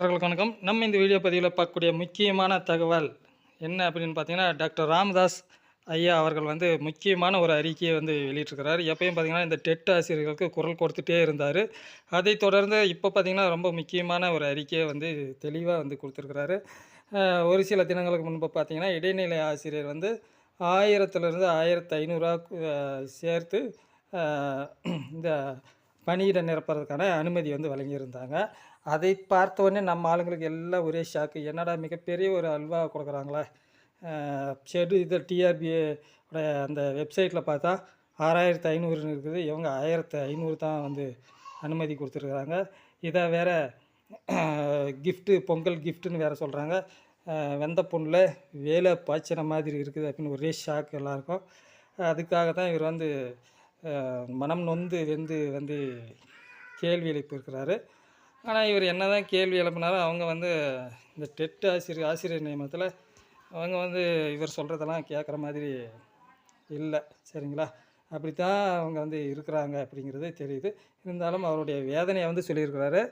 வணக்கம். நம்ம இந்த வீடியோ பதிவில் பார்க்கக்கூடிய முக்கியமான தகவல் என்ன அப்படின்னு பார்த்தீங்கன்னா டாக்டர் ராமதாஸ் ஐயா அவர்கள் வந்து முக்கியமான ஒரு அறிக்கையை வந்து வெளியிட்டிருக்கிறார். எப்பயும் பார்த்தீங்கன்னா இந்த டெட் ஆசிரியர்களுக்கு குரல் கொடுத்துட்டே இருந்தார். அதை தொடர்ந்து இப்போ பார்த்தீங்கன்னா ரொம்ப முக்கியமான ஒரு அறிக்கையை வந்து தெளிவாக வந்து கொடுத்துருக்கிறாரு. ஒரு சில தினங்களுக்கு முன்பு பார்த்திங்கன்னா இடைநிலை ஆசிரியர் வந்து ஆயிரத்துலேருந்து ஆயிரத்து ஐநூறுரூவா சேர்த்து இந்த பணியிட நிரப்புறதுக்கான அனுமதி வந்து வழங்கியிருந்தாங்க. அதை பார்த்த நம்ம ஆளுங்களுக்கு எல்லாம் ஒரே ஷாக்கு என்னடா மிகப்பெரிய ஒரு அல்வா கொடுக்குறாங்களே. ஷெடு இது டிஆர்பி உடைய அந்த வெப்சைட்டில் பார்த்தா ஆறாயிரத்து ஐநூறுன்னு இருக்குது. இவங்க ஆயிரத்து ஐநூறு தான் வந்து அனுமதி கொடுத்துருக்குறாங்க. இதை வேறு கிஃப்ட்டு பொங்கல் கிஃப்ட்டுன்னு வேறு சொல்கிறாங்க வெந்த பொண்ணில் வேலை பாய்ச்சின மாதிரி இருக்குது அப்படின்னு ஒரே ஷாக் எல்லாருக்கும். அதுக்காக தான் இவர் வந்து மனம் நொந்து வெந்து வந்து கேள்வி எழுப்பியிருக்கிறாரு ஆனால் இவர் என்ன தான் கேள்வி எழுப்பினாலும் அவங்க வந்து இந்த டெட் ஆசிரியர் ஆசிரியர் நியமனத்தில் அவங்க வந்து இவர் சொல்கிறதெல்லாம் கேட்குற மாதிரி இல்லை. சரிங்களா? அப்படித்தான் அவங்க வந்து இருக்கிறாங்க அப்படிங்கிறது தெரியுது. இருந்தாலும் அவருடைய வேதனையை வந்து சொல்லியிருக்கிறாரு.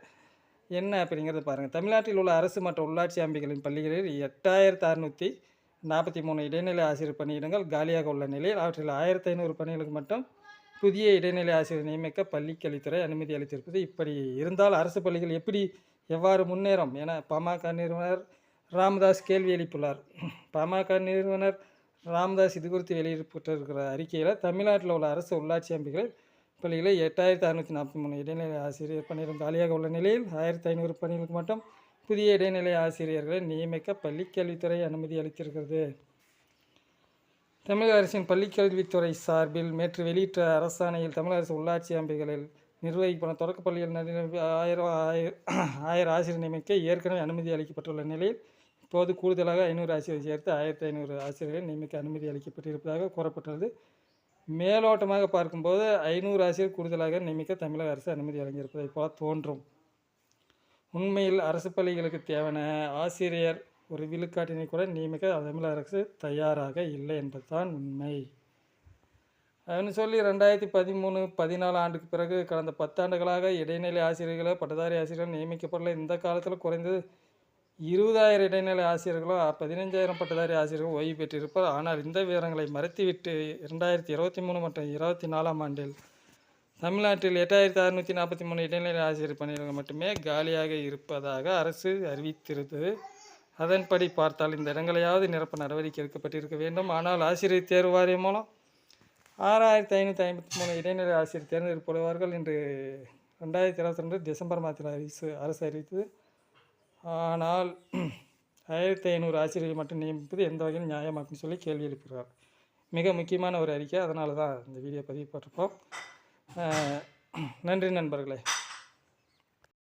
என்ன அப்படிங்கிறத பாருங்கள் தமிழ்நாட்டில் உள்ள அரசு மற்றும் உள்ளாட்சி அமைப்புகளின் பள்ளிகளில் எட்டாயிரத்து அறுநூற்றி நாற்பத்தி மூணு இடைநிலை ஆசிரியர் பணியிடங்கள் காலியாக உள்ள நிலையில் அவற்றில் ஆயிரத்தி ஐநூறு பணிகளுக்கு மட்டும் புதிய இடைநிலை ஆசிரியர் நியமிக்க பள்ளிக்கல்வித்துறை அனுமதி அளித்திருப்பது இப்படி இருந்தால் அரசு பள்ளிகள் எப்படி எவ்வாறு முன்னேறும் என பாமக நிறுவனர் ராமதாஸ் கேள்வி எழுப்பியுள்ளார். பாமக நிறுவனர் ராமதாஸ் இது குறித்து வெளியிட்டிருக்கிற அறிக்கையில் தமிழ்நாட்டில் உள்ள அரசு உள்ளாட்சி அமைப்புகளில் பள்ளிகளில் எட்டாயிரத்தி அறுநூற்றி நாற்பத்தி மூணு இடைநிலை ஆசிரியர் பணியிடம் காலியாக உள்ள நிலையில் ஆயிரத்தி ஐநூறு பணிகளுக்கு மட்டும் புதிய இடைநிலை ஆசிரியர்களை நியமிக்க பள்ளிக்கல்வித்துறை அனுமதி அளித்திருக்கிறது. தமிழக அரசின் பள்ளிக்கல்வித்துறை சார்பில் நேற்று வெளியிட்ட அரசாணையில் தமிழக அரசு உள்ளாட்சி அமைப்புகளில் நிர்வகிக்கப்படும் தொடக்க பள்ளியில் நடுநிலை ஆயிரம் ஆயிரம் ஆயிரம் ஆசிரியர் நியமிக்க ஏற்கனவே அனுமதி அளிக்கப்பட்டுள்ள நிலையில் இப்போது கூடுதலாக ஐநூறு ஆசிரியர் சேர்த்து ஆயிரத்தி ஐநூறு ஆசிரியர்கள் நியமிக்க அனுமதி அளிக்கப்பட்டிருப்பதாக கூறப்பட்டுள்ளது. மேலோட்டமாக பார்க்கும்போது ஐநூறு ஆசிரியர் கூடுதலாக நியமிக்க தமிழக அரசு அனுமதி வழங்கியிருப்பதை போல தோன்றும். உண்மையில் அரசு பள்ளிகளுக்கு தேவையான ஆசிரியர் ஒரு விழுக்காட்டினை கூட நியமிக்க தமிழக அரசு தயாராக இல்லை என்பதுதான் உண்மை. அப்படின்னு சொல்லி ரெண்டாயிரத்தி பதிமூணு பதினாலு ஆண்டுக்கு பிறகு கடந்த பத்தாண்டுகளாக இடைநிலை ஆசிரியர்களை பட்டதாரி ஆசிரியர்கள் நியமிக்கப்படல இந்த காலத்தில் குறைந்தது இருபதாயிரம் இடைநிலை ஆசிரியர்களும் பதினஞ்சாயிரம் பட்டதாரி ஆசிரியர்கள் ஓய்வு பெற்றிருப்பார். ஆனால் இந்த விவரங்களை மறைத்துவிட்டு இரண்டாயிரத்தி இருபத்தி மூணு மற்றும் இருபத்தி நாலாம் ஆண்டில் தமிழ்நாட்டில் எட்டாயிரத்தி அறுநூற்றி நாற்பத்தி மூணு இடைநிலை ஆசிரியர் பணியிடங்கள் மட்டுமே காலியாக இருப்பதாக அரசு அறிவித்திருந்தது அதன்படி பார்த்தால் இந்த இடங்களையாவது நிரப்ப நடவடிக்கை எடுக்கப்பட்டிருக்க வேண்டும். ஆனால் ஆசிரியர் தேர்வு வாரியம் மூலம் ஆறாயிரத்தி ஐநூற்றி ஐம்பத்தி மூணு இடைநிலை ஆசிரியர் தேர்ந்தெடுக்கப்படுவார்கள் என்று ரெண்டாயிரத்தி இருபத்தி ரெண்டு டிசம்பர் மாதத்தில் அரசு அரசு அறிவித்தது. ஆனால் ஆயிரத்தி ஐநூறு ஆசிரியர்கள் மட்டும் நியமிப்பது எந்த வகையில் நியாயம் அப்படின்னு சொல்லி கேள்வி எழுப்புகிறார். மிக முக்கியமான ஒரு அறிக்கை. அதனால தான் இந்த வீடியோ பதிவு போட்டிருப்போம் நன்றி நண்பர்களே.